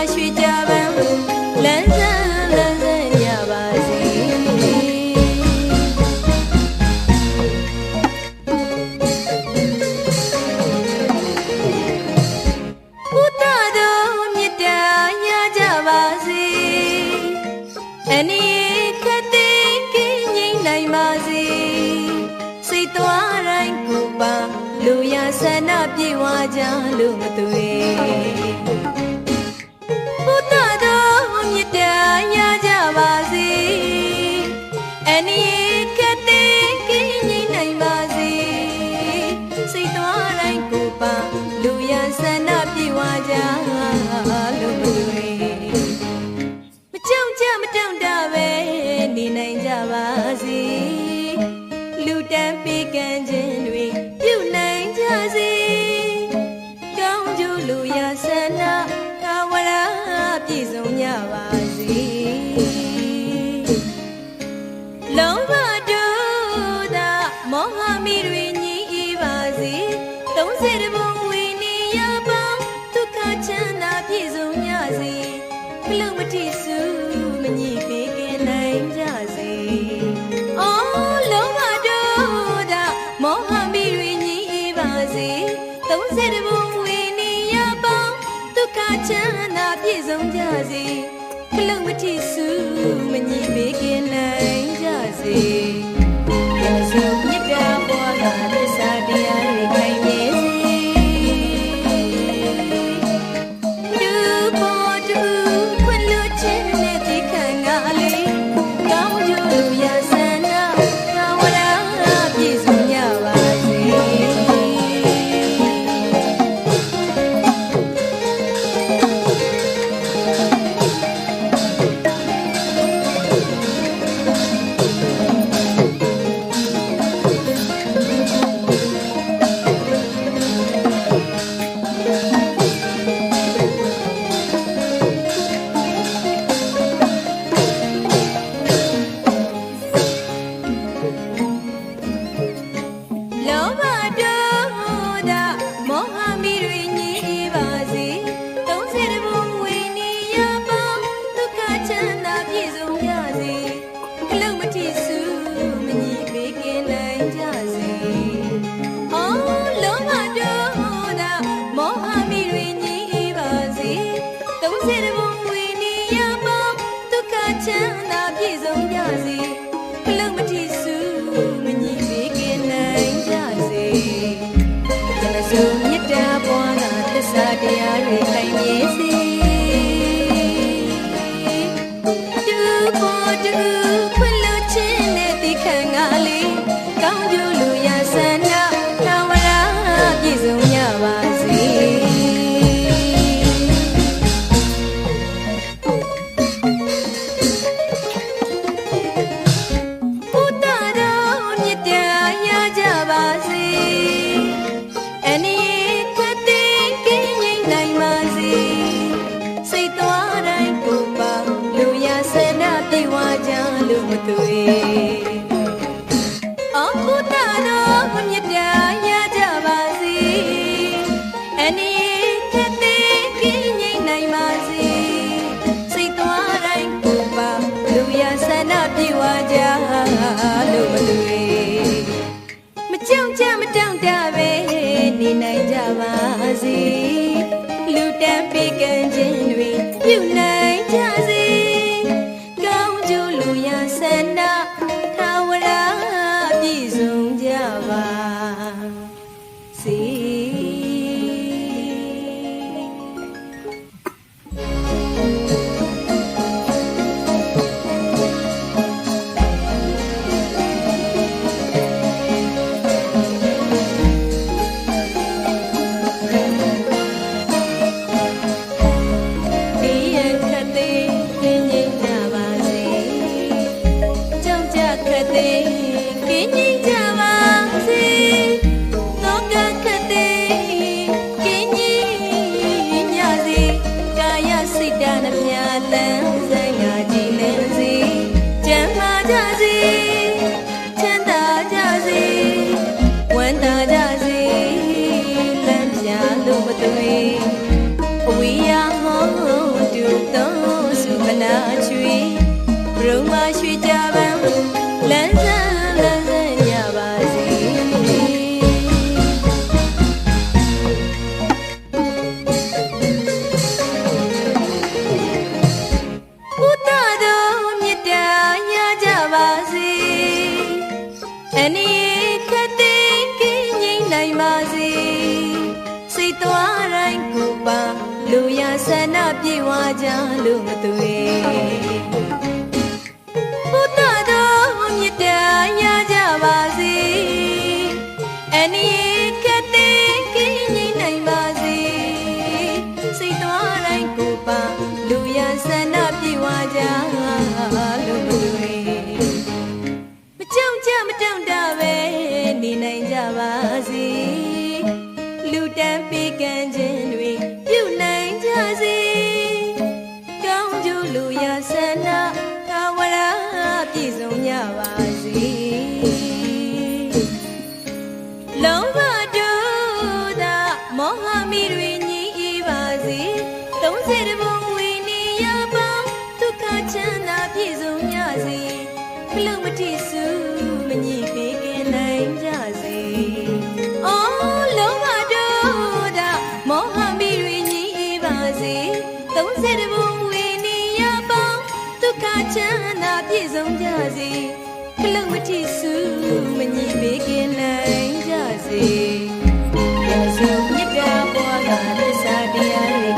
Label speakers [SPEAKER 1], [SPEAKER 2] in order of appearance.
[SPEAKER 1] ရုံမရှိကြပန်းလမ်းစမ်းလမ်းစမ်းကြပါစေဘုဒ္ဓတော်မြတ်တာရကြပါစေအနိခတိကင်းငြိမ်နိုင်ပါစေစိတ်သွားတိုင်းကိုပါလူရဆန္ဒပြေဝကြလို့မသွေ မောဟမီတွေညီပါစေ30ဘုံဝိနိယပေါင်းဒုက္ခချမ်းသာပြည့်စုံကြစေမလုံမတိစုမညိပေးကင်းနိုင်ကြစေ။အော်လုံးမတို့ဒါမောဟမီတွေညီပါစေ။သုံးဆယ်တဘုံဝေနေရပေါင်းဒုက္ခချမ်းသာပြည့်စုံကြစေ။မလုံမတိစုမညိပေးကင်းနိုင်ကြစေ။ တိစုမညိပေးကင်းနိုင်ကြစေကျနစုမြတ်တာပွားလာသစ္စာတရားတွေ လို့မသွေအော်ဘုဒ္ဓတော်မြတ်တရားရကြပါစေအနိခတိကင်းငြိမ်နိုင်ပါစေစိတ်သွားတိုင်းကိုပါလူရဆန္ဒပြေဝကြလို့မသွေမကြောက်ကြမတောင့်တပဲနေနိုင်ကြပါစေလူတန်းပေးကမ်းခြင်းတွေပြုနိုင်ကြစေကောင်းကျိုး လူရဆန္ဒသာဝရပြည့်စုံကြပါ тебе не စေစိတ်သွားတိုင်းကိုပါလူရဆန္ဒပြေဝကြလို့မသွေ စေတဘုံဝိနေယပေါင်းဒုက္ခချမ်းသာပြည့်စုံကြစေမလုံမတိစုမညှိပေးခင်နိုင်ကြစေအော်လောဘဒေါသမောဟမိတွေညှိပါစေသုံးစေတဘုံဝိနေယပေါင်းဒုက္ခချမ်းသာပြည့်စုံကြစေမလုံမတိစုမညှိပေးခင်နိုင်ကြစေ Hãy subscribe cho kênh Ghiền Mì Gõ Để không bỏ lỡ những video hấp dẫn